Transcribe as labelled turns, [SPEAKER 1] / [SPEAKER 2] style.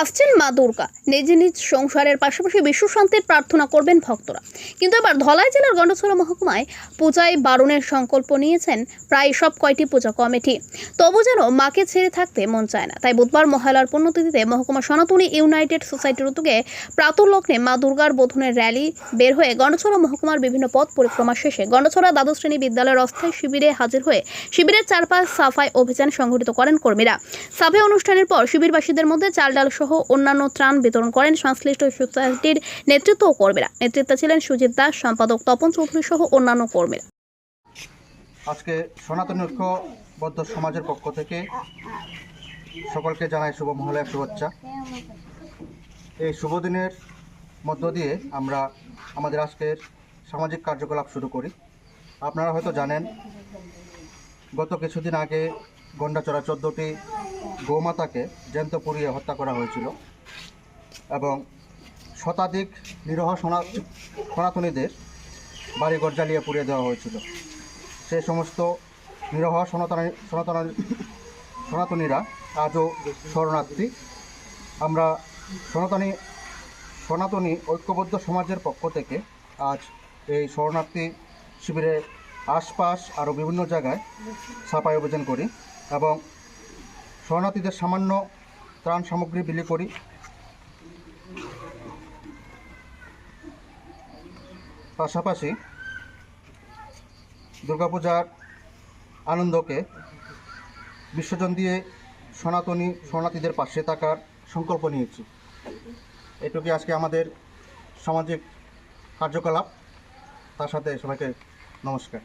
[SPEAKER 1] আসছেন মা দুর্গা। নিজ নিজ সংসারের পাশাপাশি বিশ্ব শান্তির প্রার্থনা করবেন ভক্তরা। কিন্তু এবার ধলাই জেলার গন্ডছড়া মহকুমায় পূজায় বারণের সংকল্প নিয়েছেন প্রায় সব কয়টি পূজা কমিটি। তবু যেন মাকে ছেড়ে থাকতে মন চায় না। তাই বুধবার মহালয়ার পুণ্যতিথিতে মহকুমা সনাতনী ইউনাইটেড সোসাইটির উদ্যোগে প্রাতর্লগ্নে মা দুর্গার বোধনের র্যালি বের হয়ে গন্ডছড়া মহকুমার বিভিন্ন পথ পরিক্রমা শেষে গন্ডছড়া দ্বাদশ শ্রেণি বিদ্যালয়ের অস্থায়ী শিবিরে হাজির হয়ে শিবিরের চারপাশ সাফাই অভিযান সংগঠিত করেন কর্মীরা। সাফাই অনুষ্ঠানের পর শিবিরবাসীদের মধ্যে চাল ডাল সহ অন্যান্য ত্রাণ বিতরণ করেন সংশ্লিষ্ট সোসাইটির নেতৃত্ব ও কর্মীরা। নেতৃত্বে ছিলেন সুজিত দাস, সম্পাদক তপন চৌধুরী সহ অন্যান্য কর্মীরা।
[SPEAKER 2] আজকে সনাতন ঐক্যবদ্ধ সমাজের পক্ষ থেকে সকলকে জানাই শুভ মহালয়া শুভেচ্ছা। এই শুভ দিনের মধ্য দিয়ে আমরা আমাদের আজকের সামাজিক কার্যকলাপ শুরু করি। আপনারা হয়তো জানেন, গত কিছুদিন আগে গন্ডাচড়া চোদ্দোটি গোমাতাকে জ্যান্ত পুড়িয়ে হত্যা করা হয়েছিল এবং শতাধিক নিরহ সনা সনাতনীদের বাড়িঘর জ্বালিয়ে পুড়িয়ে দেওয়া হয়েছিল। সে সমস্ত নিরহ সনাতন সনাতন সনাতনীরা আজও শরণার্থী। আমরা সনাতনী সনাতনী ঐক্যবদ্ধ সমাজের পক্ষ থেকে আজ এই শরণার্থী শিবিরের আশপাশ আরও বিভিন্ন জায়গায় সাফাই অভিযান করি এবং শরণার্থীদের সামান্য ত্রাণ সামগ্রী বিলি করি। পাশাপাশি দুর্গাপূজার আনন্দকে বিসর্জন দিয়ে সনাতনী শরণার্থীদের পাশে থাকার সংকল্প নিয়েছি। এটুকুই আজকে আমাদের সামাজিক কার্যকলাপ। তার সাথে সবাইকে নমস্কার।